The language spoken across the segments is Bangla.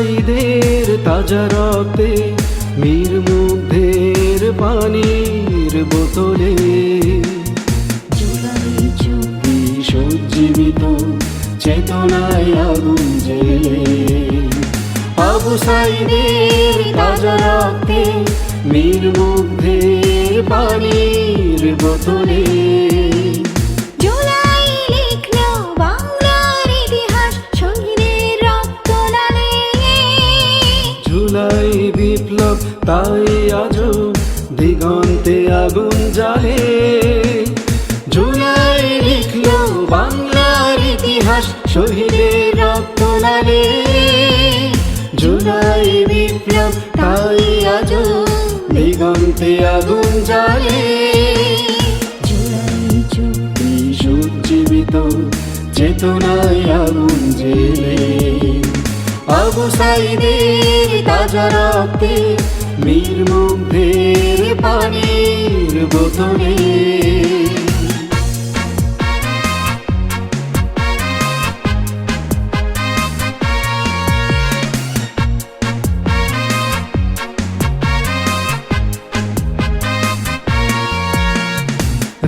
সাইদের তাজা রক্তে মীর মুগ্ধের পানির বোতলে। সজ্জীবিত চেতনায় আগুন জেলে আবু সাইদের তাজা রক্তে মীর মুগ্ধের পানির বোতলে। বিপ্লব, তাই আজ দিগন্তে আগুন জ্বালে। জুলাই লিখলো বাংলার ইতিহাস শহীদের রক্ত নালে জুলাই বিপ্লব, তাই আজ দিগন্তে আগুন জ্বালে। জুলাই চুক্তি সজ্জীবিত চেতনায় আগুন জেলে আবু সাইদের তাজা রক্তে মীর মুগ্ধের পানির বোতলে।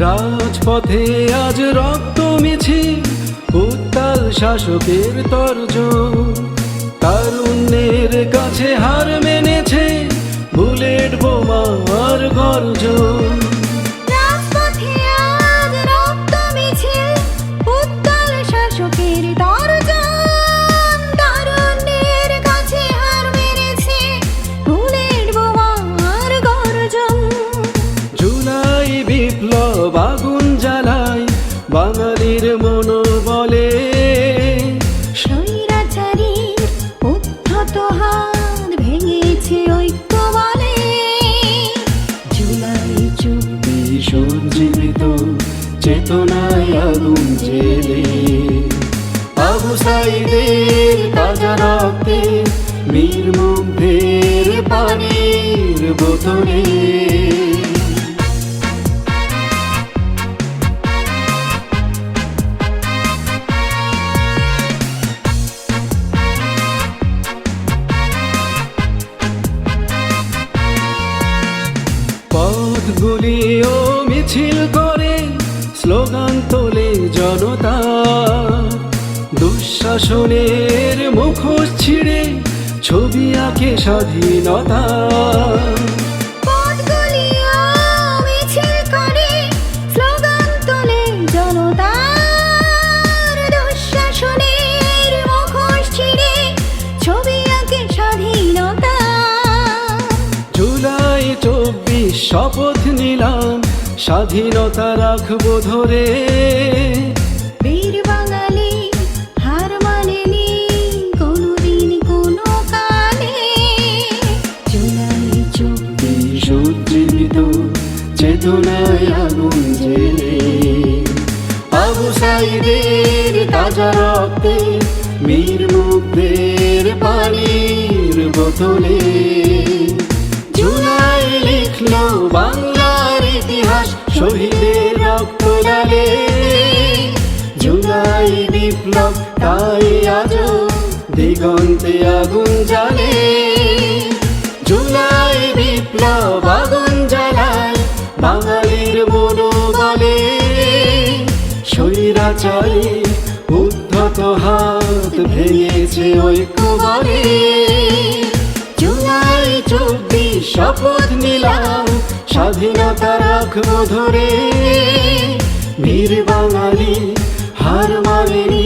রাজপথে আজ রক্ত মিছিল, উত্তাল শাসকের তর্জ। হার মেরেছে ফুলের বোমার গর্জন। জুলাই বিপ্লব আগুন জ্বালায় বাঙালির মনোবলে সাইদের তাজা রক্তে মীর মুগ্ধের পানির বোতলে। পথগুলি ও মিছিল করে স্লোগান তোলে জনতা। দুঃশাসনের মুখোশ ছিঁড়ে ছবি আঁকে স্বাধীনতা। শপথ নিলাম স্বাধীনতা রাখব ধরে। সাইদের তাজা রক্তে মীর মুগ্ধের পানির বোতলে। জুলাই লিখলো বাংলার ইতিহাস শহীদের রক্ত ডালে জুলাই বিপ্লব তাই আজ দিগন্তে আগুন জ্বালে। জুলাই বিপ্লব আগুন জ্বালায় বাঙালির মনোবলে। স্বৈরাচারী, উদ্ধত হাত ভেঙেছে ঐক্য বলে জুলাই চব্বিশ শপথ নিলাম, স্বাধীনতা রাখব ধরে। বীর বাঙালি, হার মানেনি